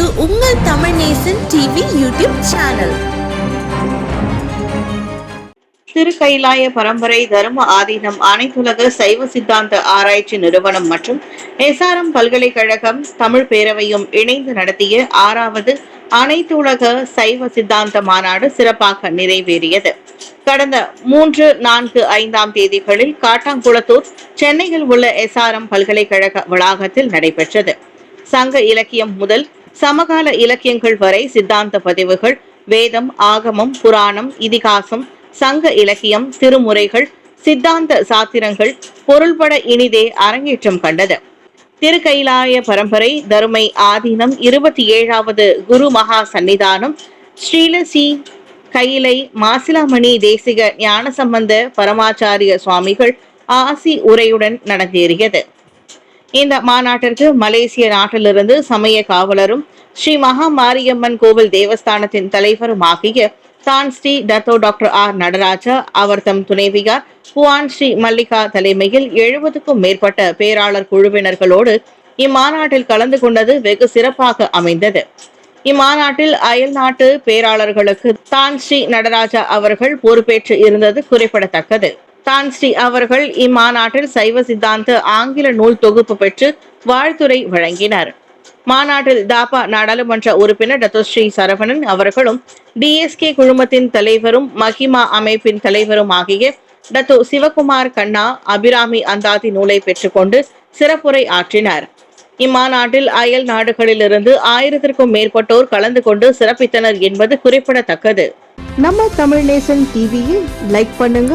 உங்கள் Tamil Nesan TV YouTube channel. Thirukailaya Parambarai Dharma ஆதீனம் அனைத்துலக சைவ சித்தாந்த ஆராய்ச்சி நிறுவனம் மற்றும் எஸ்ஆர்எம் பல்கலைக்கழகம் தமிழ் பேரவையும் இணைந்து நடத்திய ஆறாவது அனைத்துலக சைவ சித்தாந்த மாநாடு சிறப்பாக நிறைவேறியது. கடந்த மூன்று நான்கு ஐந்தாம் தேதிகளில் காட்டாங்குளத்தூர் சென்னையில் உள்ள எஸ்ஆர்எம் பல்கலைக்கழக வளாகத்தில் நடைபெற்றது. சங்க இலக்கியம் முதல் சமகால இலக்கியங்கள் வரை சித்தாந்த பதிவுகள் வேதம் ஆகமம் புராணம் இதிகாசம் சங்க இலக்கியம் திருமுறைகள் சித்தாந்த சாத்திரங்கள் பொருள்பட இனிதே அரங்கேற்றம் கண்டது. திருக்கைலாய பரம்பரை தருமை ஆதீனம் இருபத்தி ஏழாவது குரு மகா சன்னிதானம் ஸ்ரீலசி கையிலை மாசிலாமணி தேசிக ஞானசம்பந்த பரமாச்சாரிய சுவாமிகள் ஆசி உரையுடன் நடந்தேறியது. இந்த மாநாட்டிற்கு மலேசிய நாட்டிலிருந்து சமய காவலரும் ஸ்ரீ மகா மாரியம்மன் கோவில் தேவஸ்தானத்தின் தலைவரும் ஆகிய தான் Sri Dato doctor R Nadaraja அவர் தம் துணைவியார் புவான் ஸ்ரீ மல்லிகா தலைமையில் எழுபதுக்கும் மேற்பட்ட பேராளர் குழுவினர்களோடு இம்மாநாட்டில் கலந்து கொண்டது வெகு சிறப்பாக அமைந்தது. இம்மாநாட்டில் அயல் நாட்டு பேராளர்களுக்கு தான் ஸ்ரீ நடராஜா அவர்கள் பொறுப்பேற்று இருந்தது குறிப்பிடத்தக்கது. தான் ஸ்ரீ அவர்கள் இம்மாநாட்டில் சைவ சித்தாந்த ஆங்கில நூல் தொகுப்பு பெற்று வாழ்த்துரை வழங்கினார். மாநாட்டில் தாபா நாடாளுமன்ற உறுப்பினர் டத்தோ ஸ்ரீ சரவணன் அவர்களும் டிஎஸ்கே குழுமத்தின் தலைவரும் மகிமா அமைப்பின் தலைவரும் ஆகிய டத்தோ சிவகுமார் கண்ணா அபிராமி அந்தாதி நூலை பெற்றுக்கொண்டு சிறப்புரை ஆற்றினார். இம்மாநாட்டில் அயல் நாடுகளிலிருந்து ஆயிரத்திற்கும் மேற்பட்டோர் கலந்து கொண்டு சிறப்பித்தனர் என்பது குறிப்பிடத்தக்கது. நம்ம தமிழ் நேசன் டிவியை லைக் பண்ணுங்க